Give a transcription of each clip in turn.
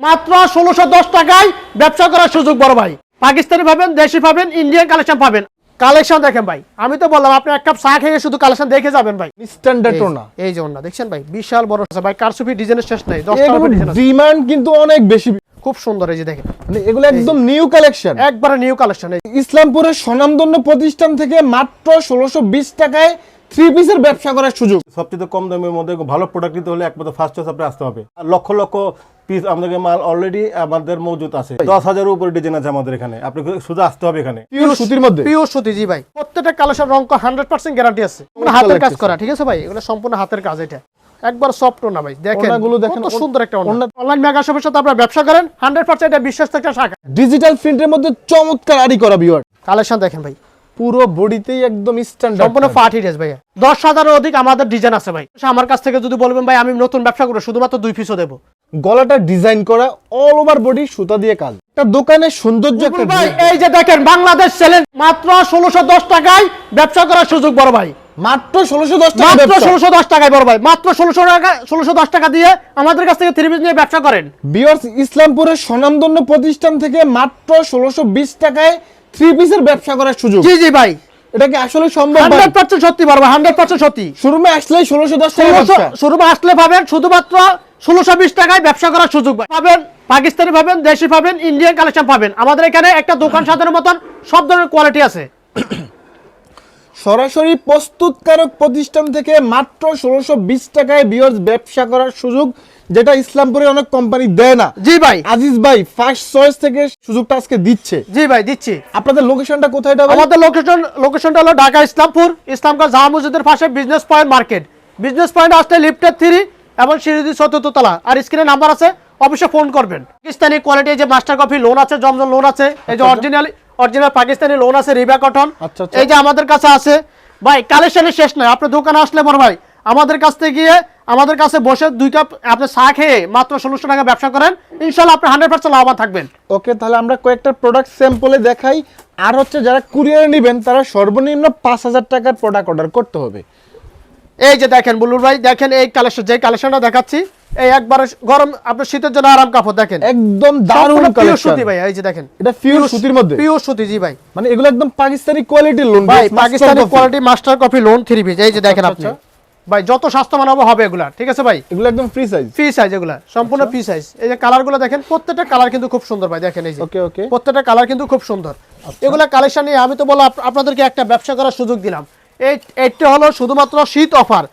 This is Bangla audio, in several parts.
মাত্র ষোলোশো দশ টাকায় ব্যবসা করার সুযোগ বড় ভাই। পাকিস্তানি পাবেন দেশি পাবেন ইন্ডিয়ান কালেকশন পাবেন। কালেকশন দেখেন ভাই আমি তো বললাম আপনি এক কাপ চা খেয়ে শুধু কালেকশন দেখে যাবেন ভাই। স্ট্যান্ডার্ড এই- না এই যে ওনা দেখছেন ভাই বিশাল বড় আছে ভাই কারসুফি ডিজাইনের শেষ নাই দশটা ডিজাইন ডিমান্ড কিন্তু অনেক বেশি। খুব সুন্দর এই যে দেখেন। মানে এগুলো একদম নিউ কালেকশন একবারে নিউ কালেকশন ইসলামপুরের স্বনামধন্য প্রতিষ্ঠান থেকে মাত্র ষোলোশো বিশ টাকায় থ্রি পিসের ব্যবসা করার সুযোগ। সবচেয়ে কম দামের মধ্যে ভালো প্রোডাক্ট নিতে হলে একমাত্র ফার্স্ট চয়েস আপনি আসতে হবে। আর লক্ষ লক্ষ পিস আমাদের মাল অলরেডি আমাদের মজুদ আছে। দশ হাজারের উপরে ডিজাইন আছে আমাদের এখানে। আপনি শুধু আসতে হবে এখানে। পিওর সুতির মধ্যে? পিওর সুতি জি ভাই। প্রত্যেকটা কালেকশন রং হান্ড্রেড পার্সেন্ট গ্যারান্টি আছে। হাতের কাজ করা ঠিক আছে ভাই? এগুলো সম্পূর্ণ হাতের কাজ এটা। একবার সফট না ভাই দেখেন। ওড়নাগুলো দেখেন, কত সুন্দর একটা ওড়না- অনলাইন মেগা শপের সাথে আপনারা ব্যবসা করেন হান্ড্রেড পার্সেন্ট এটা বিশ্বাস একটা শাখা। ডিজিটাল প্রিন্টের মধ্যে চমৎকার আড়ি করা বিওয়ার কালেকশন দেখেন ভাই। পুরো বডিতেই একদম স্ট্যান্ডার্ড সম্পূর্ণ পার্টি ড্রেস ভাইয়া। দশ হাজারের অধিক আমাদের ডিজাইন আছে ভাই। আমার কাছ থেকে যদি বলবেন ভাই আমি নতুন ব্যবসা করব শুধুমাত্র দুই পিসও দেবো। গলাটা ডিজাইন করা অল ওভার বডি সুতা দিয়ে কাজ। একটা দোকানের সৌন্দর্য ভাই এই যে দেখেন বাংলাদেশ চ্যালেঞ্জ মাত্র ষোলোশো দশ টাকায় ব্যবসা করার সুযোগ বড় ভাই। মাত্র ষোলোশো দশ টাকা মাত্র ষোলোশো দশ টাকায় বড় ভাই। মাত্র ষোলোশো টাকা ষোলোশো দশ টাকা দিয়ে আমাদের কাছ থেকে থ্রি পিস নিয়ে ব্যবসা করেন। বিয়ার্স ইসলামপুরের স্বনামধন্য প্রতিষ্ঠান থেকে মাত্র ষোলোশো বিশ টাকায় থ্রি পিসের ব্যবসা করার সুযোগ। জি জি ভাই। এটা কি আসলে সম্ভব হান্ড্রেড পার্সেন্ট সত্যি পারব ভাই হান্ড্রেড পার্সেন্ট সত্যি। শোরুমে আসলে ষোলোশো দশ টাকা ষোলোশো ব্যবসা। শুরু আসলে পাবেন শুধুমাত্র ষোলোশো বিশ টাকায় ব্যবসা করার সুযোগ পাবেন। পাকিস্তানি পাবেন দেশি পাবেন ইন্ডিয়ান কালেকশন পাবেন। আমাদের এখানে একটা দোকান সাজানোর মতন সব ধরনের কোয়ালিটি আছে। সরাসরি প্রস্তুতকারক প্রতিষ্ঠান থেকে মাত্র ষোলোশো বিশ টাকায় বিয়ার্স ব্যবসা করার সুযোগ যেটা ইসলামপুরে অনেক কোম্পানি দেয় না। জি ভাই। আজিজ ভাই ফার্স্ট চয়েস থেকে সুযোগটা আজকে দিচ্ছে। জি ভাই দিচ্ছি। আপনাদের লোকেশনটা কোথায় আমাদের লোকেশন লোকেশনটা হলো ঢাকা ইসলামপুর ইসলামগঞ্জ জামা মসজিদের পাশে business point market business point আসতে লিফটের থ্রি এবং সিঁড়ি চতুর্থ তলা। আর স্ক্রিনে নাম্বার আছে অবশ্যই ফোন করবেন। পাকিস্তানি কোয়ালিটি যে মাস্টার কফি লোন আছে জমজম লোন আছে এই যে অরিজিনাল অরিজিনাল পাকিস্তানি লোন আছে রিবা কটন আচ্ছা, আচ্ছা। এই যে আমাদের কাছে আছে। ভাই কালেকশনের শেষ নয় আপনার দোকানে আসলে বড় ভাই আমাদের কাছ থেকে গিয়ে আমাদের কাছে বসে দুই কাপ আপনি চা খেয়ে মাত্র ষোলোশো টাকা ব্যবসা করেন। ইনশাল্লাহ আপনি হান্ড্রেড পার্সেন্ট লাভবান থাকবেন। ওকে তাহলে আমরা কয়েকটা প্রোডাক্ট স্যাম্পলে দেখাই। আর হচ্ছে যারা কুরিয়ারে নেবেন তারা সর্বনিম্ন পাঁচ হাজার টাকার প্রোডাক্ট অর্ডার করতে হবে। এই যে দেখেন বুলুর ভাই দেখেন এই কালেকশন যে কালেকশনটা দেখাচ্ছি। এই একবারে গরম আপনার শীতের জন্য আরাম কাপড় দেখেন। একদম দারুণ সুতি ভাই এই যে দেখেন। এটা পিওর সুতির মধ্যে। পিওর সুতি জি ভাই। মানে এগুলো একদম পাকিস্তানি কোয়ালিটির লোন ভাই Pakistani quality master copy lawn three piece এই যে দেখেন আচ্ছা, আপনি। আচ্ছা। ভাই যত হবে হবে এগুলা ঠিক আছে ভাই? এগুলো একদম ফ্রি সাইজ ফ্রি সাইজ এগুলা সম্পূর্ণ ফ্রি সাইজ এই যে কালারগুলো দেখেন প্রত্যেকটা কালার কিন্তু খুব সুন্দর ভাই দেখেন এই যে। ওকে ওকে প্রত্যেকটা কালার কিন্তু খুব সুন্দর। এগুলা কালেকশন নিয়ে আমি তো বলো আপনাদেরকে একটা ব্যবসা করার সুযোগ দিলাম। এই এইটা হলো শুধুমাত্র শীত অফার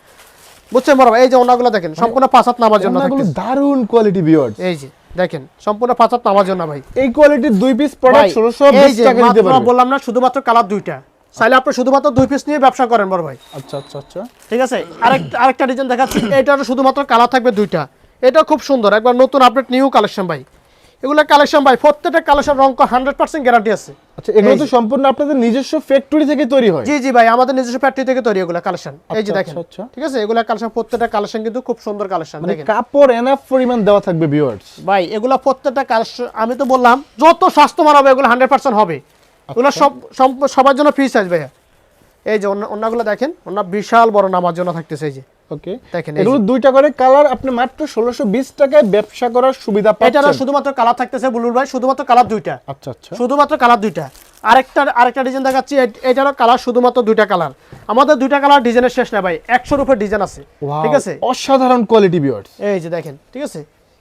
বুঝছেন বড় এই যে ওনাগুলো দেখেন সম্পূর্ণ পাঁচাত নামার জন্য। দারুণ কোয়ালিটি ভিউয়ার্স এই যে দেখেন সম্পূর্ণ পাঁচাত নামার জন্য ভাই। এই কোয়ালিটির দুই পিস প্রোডাক্ট ষোলোশো এই বিশ যে টাকা নিতে মাত্র পারবেন বললাম না শুধুমাত্র কালার দুইটা। চাইলে আপনি শুধুমাত্র দুই পিস নিয়ে ব্যবসা করেন বড় ভাই। আচ্ছা আচ্ছা আচ্ছা। ঠিক আছে? আরেকটা আরেকটা ডিজাইন দেখাচ্ছি। এটা শুধুমাত্র কালার থাকবে দুইটা। এটা খুব সুন্দর। একবার নতুন আপডেট নিউ কালেকশন ভাই। এগুলো কালেকশন ভাই প্রত্যেকটা কালেকশন রঙ হান্ড্রেড পার্সেন্ট গ্যারান্টি আছে। আচ্ছা এগুলো তো সম্পূর্ণ আপনাদের নিজস্ব ফ্যাক্টরি থেকে তৈরি হয়। জি জি ভাই আমাদের নিজস্ব ফ্যাক্টরি থেকে তৈরি এগুলো কালেকশন এই যে আচ্ছা, দেখেন আচ্ছা, আচ্ছা। ঠিক আছে? এগুলো কালেকশন প্রত্যেকটা কালেকশন কিন্তু খুব সুন্দর কালেকশন মানে দেখেন। কাপড় এনাফ পরিমাণ দেওয়া থাকবে ভিউয়ার্স ভাই এগুলো প্রত্যেকটা কালেকশন আমি তো বললাম যত স্বাস্থ্যমান হবে এগুলো হান্ড্রেড পার্সেন্ট হবে। এগুলো। সব সব- সবার জন্য ফ্রি সাইজ ভাইয়া। এই যে অন্য- অন্যগুলো দেখেন অন্য বিশাল বড় নামার জন্য থাকতেছে এই যে। ওকে দেখেন, এগুলো দুইটা করে কালার আপনি মাত্র ষোলোশো বিশ টাকায় ব্যবসা করার সুবিধা পাচ্ছেন। শুধুমাত্র কালার থাকতেছে ভাই শুধুমাত্র কালার দুইটা। আচ্ছা আচ্ছা। শুধুমাত্র কালার দুইটা। আরেকটা আরেকটা ডিজাইন দেখাচ্ছি এটারও কালার শুধুমাত্র দুইটা কালার আমাদের দুইটা কালার ডিজাইনের শেষ না ভাই উপর ডিজাইন আছে। ঠিক আছে? অসাধারণ কোয়ালিটি ভিউয়ার্স এই যে দেখেন ঠিক আছে?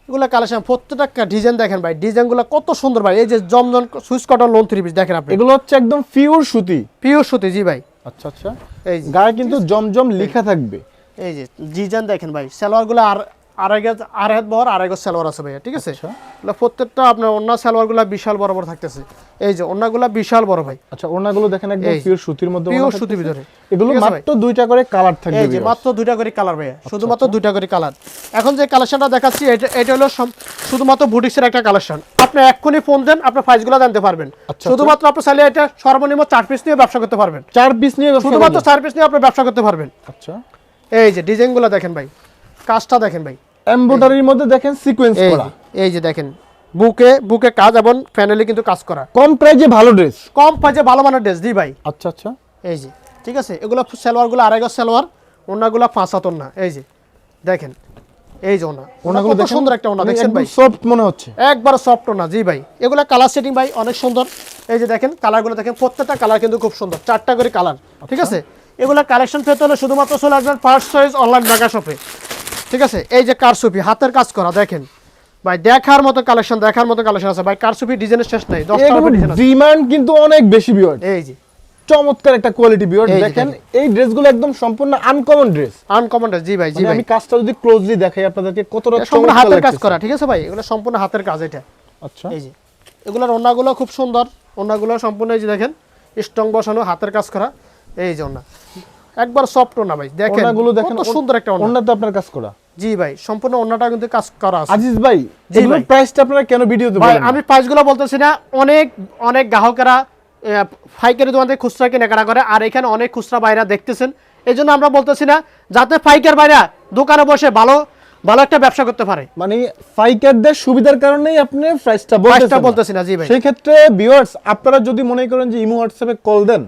এগুলো কালেকশন প্রত্যেকটা ডিজাইন দেখেন ভাই ডিজাইনগুলো কত সুন্দর ভাই। এই যে Zamzam Swiss cotton lawn three piece দেখেন আপনি। এগুলো হচ্ছে একদম পিওর সুতি। পিওর সুতি জি ভাই। আচ্ছা আচ্ছা। এই গায়ে কিন্তু জমজম লেখা থাকবে। এই যে ডিজাইন দেখেন ভাই সালোয়ারগুলো আর আড়াই গজ আড়াই হাত বহর আড়াই গজ সালোয়ার আছে ভাইয়া ঠিক আছে? আচ্ছা। প্রত্যেকটা আপনার অন্য সালোয়ারগুলো বিশাল বড় বড় থাকতেছে। এই যে অন্যগুলো বিশাল বড় ভাই। আচ্ছা ওনাগুলো দেখেন একদম পিওর সুতির মধ্যে থাকতেছে। সুতির ভিতরে। এগুলো মাত্র দুইটা করে কালার থাকবে এই যে মাত্র দুইটা করে কালার ভাইয়া শুধুমাত্র দুইটা করে কালার। এখন যে কালেকশনটা দেখাচ্ছি এটা এটা হলো শুধুমাত্র বুটিক্সের একটা কালেকশন। আপনি এক্ষুনি ফোন দেন আপনার প্রাইসগুলো জানতে পারবেন। আচ্ছা। শুধুমাত্র আপনি চাইলে এটা সর্বনিম্ন চার পিস নিয়ে ব্যবসা করতে পারবেন। চার পিস নিয়ে শুধুমাত্র চার পিস নিয়ে আপনি ব্যবসা করতে পারবেন। আচ্ছা। এই যে ডিজাইনগুলো দেখেন ভাই কাজটা দেখেন ভাই। এমব্রয়ডারির মধ্যে দেখেন সিকোয়েন্স করা। এই যে দেখেন বুকে বুকে কাজ এবং ফ্যানেলি কিন্তু কাজ করা। কম প্রাইজে ভালো ড্রেস কম পাইছে ভালো মানের ড্রেস দি ভাই। আচ্ছা আচ্ছা। এই যে ঠিক আছে? এগুলো সালোয়ারগুলো আড়াই গজ সালোয়ার অন্যগুলো পাঁচ হাত না এই যে দেখেন এই যে ওনা ওনা ওনাগুলো দেখেন সুন্দর একটা ওনা দেখছেন ভাই? সফট মনে হচ্ছে। একবার সফট ওনা জি ভাই। এগুলা কালার সেটিং ভাই অনেক সুন্দর। এই যে দেখেন কালারগুলো দেখেন প্রত্যেকটা কালার কিন্তু খুব সুন্দর। চারটা করে কালার ঠিক আছে? এগুলা কালেকশন পেতে হলে শুধুমাত্র চলে আসবেন ফার্স্ট চয়েস অনলাইন মেগা শপে ঠিক আছে? এই যে কারসুপি হাতের কাজ করা দেখেন। ভাই দেখার মতো কালেকশন দেখার মতো কালেকশন আছে। ভাই কারসুপি ডিজাইনের শেষ নাই ডিমান্ড কিন্তু অনেক বেশি বিয়ার্ড এই যে। চমৎকার একটা কোয়ালিটি বিয়ার্ড দেখেন। এই ড্রেসগুলো একদম সম্পূর্ণ আনকমন ড্রেস আনকমন ড্রেস জি ভাই জি মানে ভাই। আমি কাজটা যদি ক্লোজলি দেখাই আপনাদেরকে কতটা এটা সম্পূর্ণ হাতের কাজ করা ঠিক আছে ভাই? এগুলো সম্পূর্ণ হাতের কাজ এটা। আচ্ছা। এই যে। এগুলোর ওনাগুলো খুব সুন্দর। ওনাগুলো সম্পূর্ণ এই যে দেখেন স্ট্রং বসানো হাতের কাজ করা। এই যে ওনা একবার সফট ওনা ভাই দেখেন ওনাগুলো দেখেন কত সুন্দর একটা ওনা ওনাটা আপনার কাজ করা। জি ভাই সম্পূর্ণ ওনাটা কিন্তু কাজ করা আছে। আজিজ ভাই এগুলোর প্রাইসটা আপনারা কেন ভিডিওতে বলেন? আমি প্রাইসগুলো বলতেছি না অনেক অনেক গ্রাহকেরা আহ, পাইকারি দোকান থেকে খুচরা কেনাকাটা করে আর এখানে অনেক খুচরা বাইরা দেখতেছেন। এই জন্য আমরা বলতেছি না যাতে পাইকার বাইরা দোকানে বসে ভালো ভালো একটা ব্যবসা করতে পারে। মানে ফাইকারদের সুবিধার কারণেই আপনি প্রাইসটা বলতেছেন বলতেছি না জি ভাই। সেই ক্ষেত্রে ভিউয়ার্স আপনারা যদি মনে করেন যে ইমো হোয়াটসঅ্যাপে কল দেন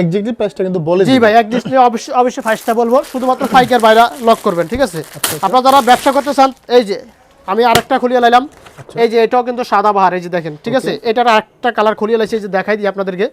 এক্স্যাক্টলি প্রাইসটা কিন্তু বলে জি ভাই এক অবশ্যই অবশ্যই ফাইসটা বলব। শুধুমাত্র পাইকার ভাইরা লক করবেন ঠিক আছে? আচ্ছা, আপনারা যারা ব্যবসা করতে চান এই যে আমি আরেকটা খুলিয়ে লাইলাম। আচ্ছা। এই যে এটাও কিন্তু সাদা বাহার এই যে দেখেন ঠিক আছে? এটার আরেকটা কালার খুলিয়ে লাইছি এই যে দেখাই দিই আপনাদেরকে।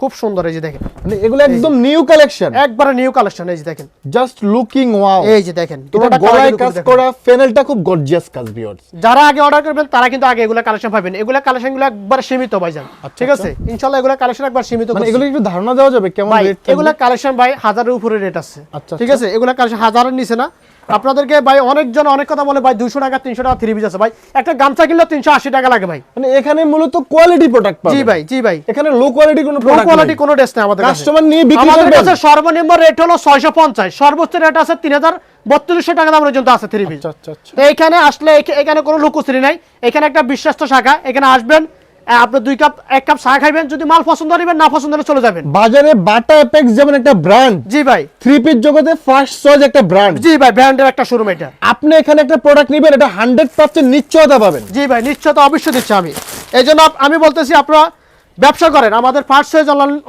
খুব সুন্দর এই যে দেখেন। মানে এগুলো একদম নিউ কালেকশন একবারে নিউ কালেকশন এই যে দেখেন। জাস্ট লুকিং ওয়াও এই যে দেখেন colour গলায় কাজ করা ফেনেলটা খুব গর্জিয়াস কাজ ভিউয়ার্স যারা আগে অর্ডার করবেন তারা কিন্তু আগে এগুলো কালেকশন পাবেন। এগুলো কালেকশনগুলো একবার সীমিত ভাইজান। ঠিক আছে? ইনশাল্লাহ এগুলো কালেকশন একবার সীমিত আচ্ছা, মানে এগুলো একটু ধারণা দেওয়া যাবে কেমন রেট এগুলা কালেকশন ভাই হাজারের উপরে রেট আছে। আচ্ছা, ঠিক আছে? এগুলা কালেকশন হাজারের নিচে না আপনাদেরকে ভাই অনেকজন অনেক কথা বলে ভাই দুশো টাকা তিনশো টাকা থ্রি পিস আছে। ভাই একটা গামছা কিনলেও তিনশো আশি টাকা লাগে ভাই। মানে এখানে মূলত কোয়ালিটি প্রোডাক্ট জি ভাই জি ভাই। এখানে লো কোয়ালিটি কোনো লো কোয়ালিটি কোনো ড্রেস নেই আমাদের কাস্টমার নিয়ে বিক্রি আমাদের কাছে সর্বনিম্ন রেট হলো ছয়শো পঞ্চাশ। সর্বোচ্চ রেট আছে তিন হাজার বত্রিশশো টাকা দাম পর্যন্ত আছে থ্রি পিস আচ্ছা আচ্ছা আচ্ছা। তো এখানে আসলে এখানে কোনো লুকোচুরি নাই। এখানে একটা বিশ্বাস্ত শাখা। এখানে আসবেন আপনি দুই কাপ এক কাপ চা খাইবেন যদি মাল পছন্দ হইবেন না পছন্দ হলে চলে যাবেন। বাজারে বাটা এপেক্স যেমন একটা ব্র্যান্ড জি ভাই। থ্রি পিস জগতে ফার্স্ট চয়েস একটা ব্র্যান্ড জি ভাই ব্র্যান্ডের একটা শোরুম এটা। আপনি এখানে একটা প্রোডাক্ট নেবেন এটা হান্ড্রেড পার্সেন্ট নিশ্চয়তা পাবেন। জি ভাই নিশ্চয়তা অবশ্যই দিচ্ছি আমি। এই জন্য আমি বলতেছি আপনারা ব্যবসা করেন। আমাদের ফার্স্ট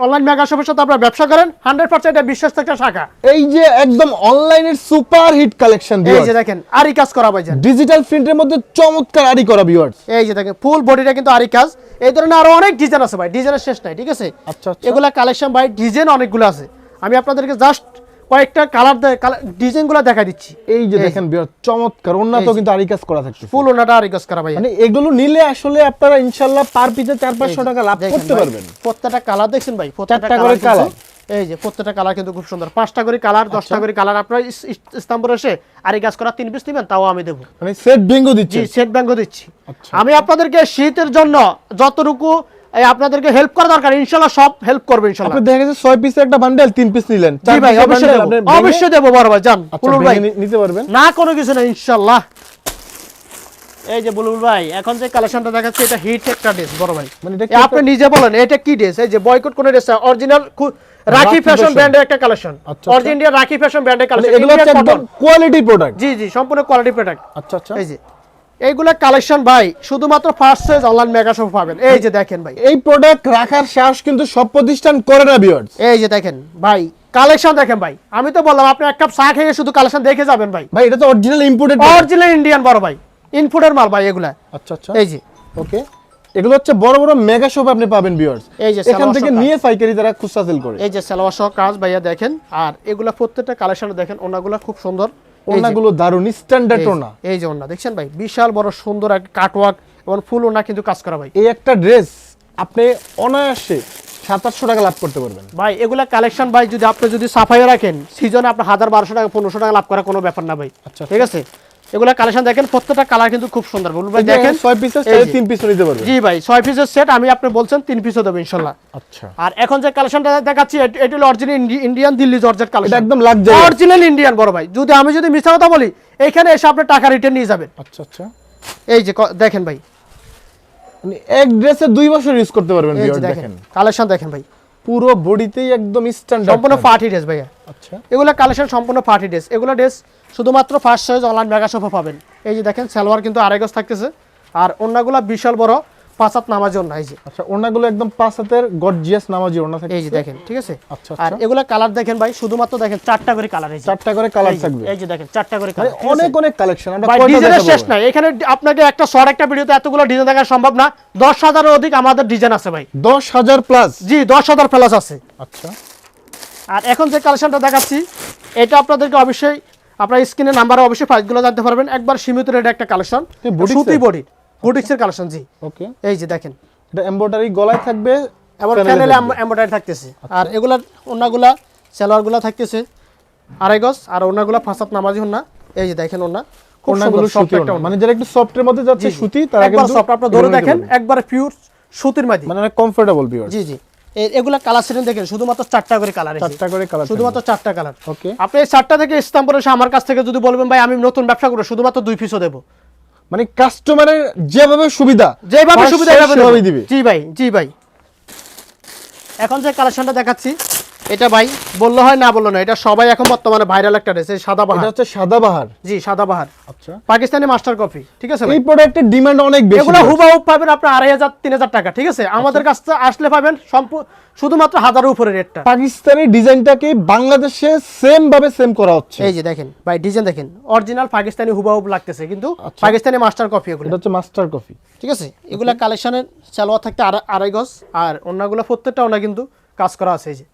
অনলাইন মেগা শপের সাথে আপনারা ব্যবসা করেন। হান্ড্রেড পার্সেন্ট এটা বিশ্বাস একটা শাখা। এই যে একদম অনলাইনের সুপার হিট কালেকশন এই যে দেখেন আরি কাজ করা ভাইজান ডিজিটাল প্রিন্টের মধ্যে চমৎকার আরি করা ভিউয়ার্স এই যে দেখেন ফুল বডিটা কিন্তু আরি কাজ। এই ধরনের আরও অনেক ডিজাইন আছে ভাই ডিজাইনের শেষ নাই ঠিক আছে? আচ্ছা, আচ্ছা। এগুলা কালেকশন ভাই ডিজাইন অনেকগুলো আছে। আমি আপনাদেরকে জাস্ট কয়েকটা কালার ডিজাইনগুলো দেখা দিচ্ছি। এই যে দেখেন চমৎকার। উন্নত কিন্তু আড়ি কাজ করা থাকছে ফুল ওনাটা আরি কাজ করা ভাই মানে এগুলো নিলে আসলে আপনারা ইনশাল্লাহ পার পিসে চার পাঁচশো টাকা লাভ করতে পারবেন। প্রত্যেকটা কালার দেখছেন ভাই প্রত্যেকটা করে কালার এই যে প্রত্যেকটা কালার কিন্তু খুব সুন্দর। পাঁচটা করে কালার আচ্ছা। দশটা করে কালার আপনারা ইস- ইস- ইস্তাম্বুল এসে আর এই কাজ করা তিন পিস নেবেন তাও আমি দেবো। মানে সেট ভেঙ্গো দিচ্ছে সেট ব্যাংকও দিচ্ছি। আমি আপনাদেরকে শীতের জন্য যতটুকু আপনাদেরকে হেল্প করা দরকার ইনশাল্লাহ সব হেল্প করবে ইনশাল্লাহ। আপনি দেখা গেছে ছয় পিসের একটা বান্ডেল তিন পিস নিলেন। জি ভাই অবশ্যই দেবো অবশ্যই দেবো বড় ভাই যান আচ্ছা, বুলবুল ভাই। নিতে পারবেন? না কোনো কিছু না ইনশাল্লাহ। এই যে বুলবুল ভাই এখন যে কালেকশনটা দেখাচ্ছে এটা হিট একটা ড্রেস বড় ভাই। মানে এটা আপনি নিজে বলেন এটা কি ড্রেস এই যে বয়কট কোন ড্রেস অরিজিনাল রাখি ফ্যাশন ব্র্যান্ডের একটা কালেকশন আচ্ছা, অরিজিনাল ইন্ডিয়া রাখি ফ্যাশন ব্র্যান্ডের কালেকশন এগুলো হচ্ছে কোয়ালিটি প্রোডাক্ট জি জি সম্পূর্ণ কোয়ালিটি প্রোডাক্ট আচ্ছা আচ্ছা। এই যে। এইগুলা কালেকশন ভাই শুধুমাত্র first size online mega shop পাবেন। এই যে দেখেন ভাই। এই প্রোডাক্ট রাখার সাহস কিন্তু সব প্রতিষ্ঠান করে না ভিউয়ার্স এই যে দেখেন ভাই কালেকশন দেখেন ভাই। আমি তো বললাম আপনি এক কাপ চা খেয়ে শুধু কালেকশন দেখে যাবেন ভাই। ভাই এটা তো অরিজিনাল ইম্পোর্টেড অরিজিনাল ইন্ডিয়ান বড় ভাই ইনপুটের মাল ভাই এগুলা। আচ্ছা আচ্ছা। এই যে। ওকে এগুলো হচ্ছে বড় বড় মেগা শপ আপনি পাবেন ভিউয়ার্স এই যে এখান থেকে নিয়ে পাইকারি তারা খুচরা সেল করে। এই যে সালোয়ার সহ কাজ ভাইয়া দেখেন। আর এগুলা প্রত্যেকটা কালেকশন দেখেন ওনাগুলা খুব সুন্দর। ওনাগুলো দারুণ স্ট্যান্ডার্ড ওনা এই যে ওনা দেখছেন ভাই? বিশাল বড় সুন্দর এক কাটওয়ার্ক এবং ফুল ওনা কিন্তু কাজ করা ভাই। এই একটা ড্রেস আপনি অনায়াসে সাতাশশো টাকা লাভ করতে পারবেন। ভাই এগুলা কালেকশন ভাই যদি আপনি যদি সাফাইও রাখেন সিজনে আপনার হাজার বারোশো টাকা পনেরোশো টাকা লাভ করা কোনো ব্যাপার না ভাই। আচ্ছা, ঠিক আছে? এগুলা কালেকশন দেখেন প্রত্যেকটা কালার কিন্তু খুব সুন্দর। বলুন ভাই এই যে দেখেন? ছয় পিসের এই চাইলে যে। তিন পিসও নিতে পারবেন জি ভাই ছয় পিসের সেট আমি আপনি বলছেন তিন পিসও দেবো ইনশাল্লাহ। আচ্ছা। আর এখন যে কালেকশনটা দেখাচ্ছি এট- এটি হলো অরিজিনাল ইন্ডিয়ান দিল্লি জর্জেট এটা কালেকশন একদম লাক্সারি অরিজিনাল ইন্ডিয়ান বড় ভাই। যদি আমি যদি মিথ্যা কথা বলি এখানে এসে আপনি টাকা রিটার্ন নিয়ে যাবেন। আচ্ছা আচ্ছা। এই যে দেখেন ভাই। মানে এক ড্রেসে দুই বছর ইউজ করতে পারবেন ভিউয়ার দেখেন দেখেন। কালেকশন দেখেন ভাই। পুরো বডিতেই একদম স্ট্যান্ডার্ড সম্পূর্ণ পার্টি ড্রেস ভাইয়া। আচ্ছা। এগুলো কালেকশন সম্পূর্ণ পার্টি ড্রেস এগুলা ড্রেস শুধুমাত্র ফার্স্ট সাইজ অনলাইন মেগা শপে পাবেন। এই যে দেখেন সালোয়ার কিন্তু আড়াই গজ থাকতেছে। আর অন্যগুলো বিশাল বড় পাঁচ হাত নামাজি ওন্না এই যে। আচ্ছা ওনাগুলো একদম পাঁচ হাতের গর্জিয়াস নামাজি ওনা থাকে এই যে দেখেন ঠিক আছে? আচ্ছা, আর আচ্ছা। এগুলা কালার দেখেন ভাই শুধুমাত্র দেখেন চারটা করে কালার যে। চারটা করে কালার থাকবে। এই যে দেখেন চারটা করে মানে কালার অনেক অনেক কালেকশন আমরা কয়টা ডিজাইনের শেষ নাই। এখানে আপনাকে একটা শর্ট একটা ভিডিওতে এতগুলো ডিজাইন দেখা সম্ভব না। দশ হাজারের অধিক আমাদের ডিজাইন আছে ভাই। দশ হাজার প্লাস জি দশ হাজার প্লাস আছে। আচ্ছা। আর এখন যে কালেকশনটা দেখাচ্ছি এটা আপনাদেরকে অবশ্যই আপনার স্ক্রিনের নাম্বারে অবশ্যই প্রাইসগুলো জানতে পারবেন। একবার সীমিত রেটে একটা কালেকশন সুতি বডি বুটিক্সের কালেকশন জি। ওকে এই যে দেখেন। এটা এমব্রয়ডারি গলায় থাকবে panel প্যানেলে। এমব্রয়ডারি থাকতেছে। আর এগুলার ওনাগুলা সালোয়ারগুলা থাকতেছে আড়াই গজ। আর ওনাগুলা ফাঁসাত নামাজি ওনা এই যে দেখেন ওনা ওনাগুলো সুতি একটা মানে যারা একটু সফটের মধ্যে যাচ্ছে। সুতি তারা কিন্তু soft, আপনারা ধরে দেখেন একবার পিওর সুতির মাদি। মানে অনেক কমফোর্টেবল বিয়ার জি জি। এগুলা কালার সেটিং দেখেন শুধুমাত্র চারটা করে কালার চারটা করে কালার শুধুমাত্র চারটা কালার ওকে। আপনি এই চারটা থেকে ইস্তাম্বুল এসে আমার কাছ থেকে যদি বলবেন ভাই আমি নতুন ব্যবসা করব শুধুমাত্র দুই পিসও দেবো। মানে কাস্টমারের যেভাবে সুবিধা যেভাবে সুবিধা। দিবে। জি ভাই জি ভাই। এখন যে কালেকশনটা দেখাচ্ছি এটা ভাই বলল হয় না বলল না এটা সবাই এখন বর্তমানে ভাইরাল একটা ড্রেস সাদা বাহার। এটা বাহার হচ্ছে সাদাবাহার জি সাদা বাহার। আচ্ছা। পাকিস্তানি মাস্টার কপি ঠিক আছে এই প্রোডাক্টের ডিমান্ড অনেক বেশি এগুলো হুবাহুব পাবেন হাজার তিন হাজার টাকা ঠিক আছে? আমাদের কাছ থেকে আসলে পাবেন সম্পূর্ণ শুধুমাত্র হাজারের উপরে রেটটা পাকিস্তানি ডিজাইনটাকে বাংলাদেশে সেম ভাবে সেম করা হচ্ছে। এই যে দেখেন ভাই ডিজাইন দেখেন অরিজিনাল পাকিস্তানি হুবাহুব লাগতেছে কিন্তু আচ্ছা। পাকিস্তানি মাস্টার কপি এগুলো। এটা হচ্ছে মাস্টার কফি ঠিক আছে? এগুলা কালেকশনের সালোয়ার থাকতে আড়া- আড়াই গজ আর অন্যগুলো প্রত্যেকটা ওনা কিন্তু কাজ করা আছে এই যে।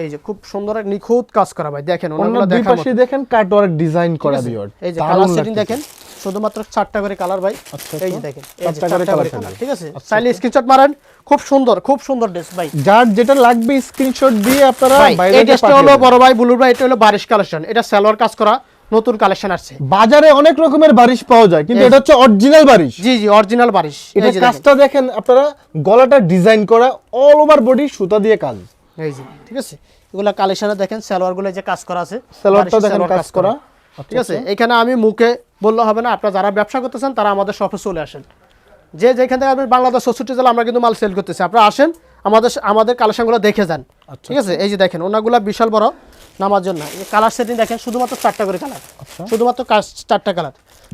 এই যে খুব সুন্দর এক নিখুঁত কাজ করা ভাই দেখেন ওনাগুলো পাশে দেখেন কাটওয়ার্ক ডিজাইন করা বিয়ার এই যে কালার সেটিং দেখেন শুধুমাত্র চারটা করে কালার ভাই। আচ্ছা, এই যে আচ্ছা। দেখেন চারটা করে কালার ঠিক আছে? চাইলে স্ক্রিনশট মারেন খুব সুন্দর খুব সুন্দর ড্রেস ভাই। যার যেটা লাগবে স্ক্রিনশট দিয়ে আপনারা এই ড্রেসটা হলো বড় ভাই ব্লুর ভাই এটা হলো বারিশ কালেকশন এটা সালোয়ার কাজ করা নতুন কালেকশন আসছে। বাজারে অনেক রকমের বারিশ পাওয়া যায় কিন্তু এটা হচ্ছে অরিজিনাল বারিশ। জি জি অরিজিনাল বারিশ। এটা এই কাজটা দেখেন আপনারা গলাটা ডিজাইন করা অল ওভার বডি সুতা দিয়ে কাজ। এই যে ঠিক আছে? এগুলা কালেকশনে দেখেন সালোয়ারগুলো যে কাজ করা আছে। সালোয়ারটা দেখেন কাজ করা। ঠিক আছে? এখানে আমি মুখে বললে হবে না আপনারা যারা ব্যবসা করতেছেন তারা আমাদের শপে চলে আসেন। যে যেখান থেকে আপনি বাংলাদেশ চৌষট্টি জেলা আমরা কিন্তু মাল সেল করতেছি। আপনারা আসেন আমাদের আমাদের কালেকশনগুলো দেখে যান। আচ্ছা। ঠিক আছে? এই যে দেখেন ওনাগুলা বিশাল বড় নামার জন্য। কালার সেটিং দেখেন শুধুমাত্র চারটা করে কালার আচ্ছা। শুধুমাত্র কাজ- চারটা কালার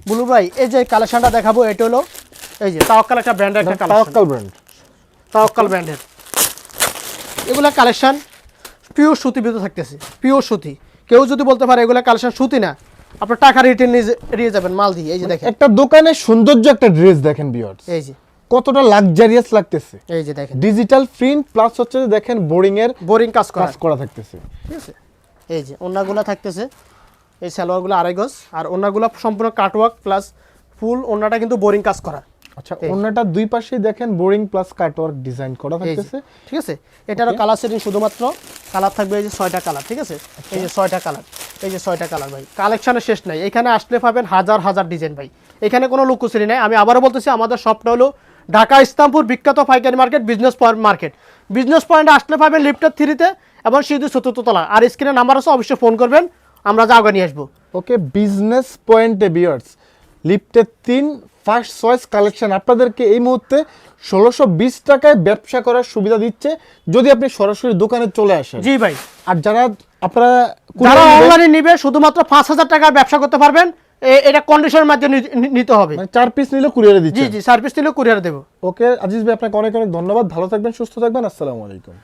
বুলু ভাই এই যে কালেকশনটা দেখাবো এটা হলো এই যে তাওয়াক্কাল একটা ব্র্যান্ডের একটা তাওয়াক্কাল ব্র্যান্ড তাওয়াক্কাল ব্র্যান্ডের এগুলা কালেকশন পিওর সুতি ভিতরে থাকতেছে পিওর সুতি। কেউ যদি বলতে পারে এগুলা কালেকশন সুতি না আপনার টাকা রিটার্ন নিয়ে যাবেন মাল দিয়ে এই যে দেখেন। একটা দোকানে সৌন্দর্য একটা ড্রেস দেখেন বিয়ার্স এই যে। কতটা লাক্সারিয়াস লাগতেছে। এই যে দেখেন। ডিজিটাল প্রিন্ট প্লাস হচ্ছে যে দেখেন বোরিং এর বোরিং কাজ করা। কাজ করা থাকতেছে। ঠিক আছে? এই যে ওনাগুলা থাকতেছে। এই সালোয়ারগুলো আড়াই গজ। আর ওনাগুলো সম্পূর্ণ কাটওয়ার্ক প্লাস ফুল ওনাটা কিন্তু বোরিং কাজ করা। আচ্ছা অন্যটা দুই পাশে দেখেন বোরিং প্লাস কাটওয়ার্ক ডিজাইন করা থাকতেছে। ঠিক আছে? এটারও কালার সেটিং শুধুমাত্র কালার থাকবে এই যে ছয়টা কালার ঠিক আছে? এই যে ছয়টা কালার এই যে ছয়টা কালার ভাই। কালেকশনের শেষ নাই। এখানে আসলে পাবেন হাজার হাজার ডিজাইন ভাই। এখানে কোনো লুকোচুরি নাই। আমি আবারও বলতেছি আমাদের শপটা হলো ঢাকা ইসলামপুর বিখ্যাত পাইকারি market business point market business পয়েন্টে আসলে পাবেন লিফটের থ্রিতে এবং সিঁড়ি চতুর্থ তলা। আর স্ক্রিনে নাম্বার আছে অবশ্যই ফোন করবেন। আমরা জায়গা নিয়ে আসব। ওকে বিজনেস পয়েন্টে বিয়ার্স লিফটের তিন ফার্স্ট চয়েস কালেকশন আপনাদেরকে এই মুহূর্তে ষোলোশো বিশ টাকায় ব্যবসা করার সুবিধা দিচ্ছে যদি আপনি সরাসরি দোকানে চলে আসেন। জি ভাই। আর যারা আপনারা যারা অনলাইনে নিবে শুধুমাত্র পাঁচ হাজার টাকার ব্যবসা করতে পারবেন। এটা কন্ডিশনের মাধ্যমে নিতে হবে। মানে চার পিস নিলে কুরিয়ারে জি দিচ্ছে। জি সার্ভিস দিলেও কুরিয়ার দেবো। ওকে আজিজ ভাই আপনাকে অনেক অনেক ধন্যবাদ। ভালো থাকবেন সুস্থ থাকবেন। আসসালামু আলাইকুম।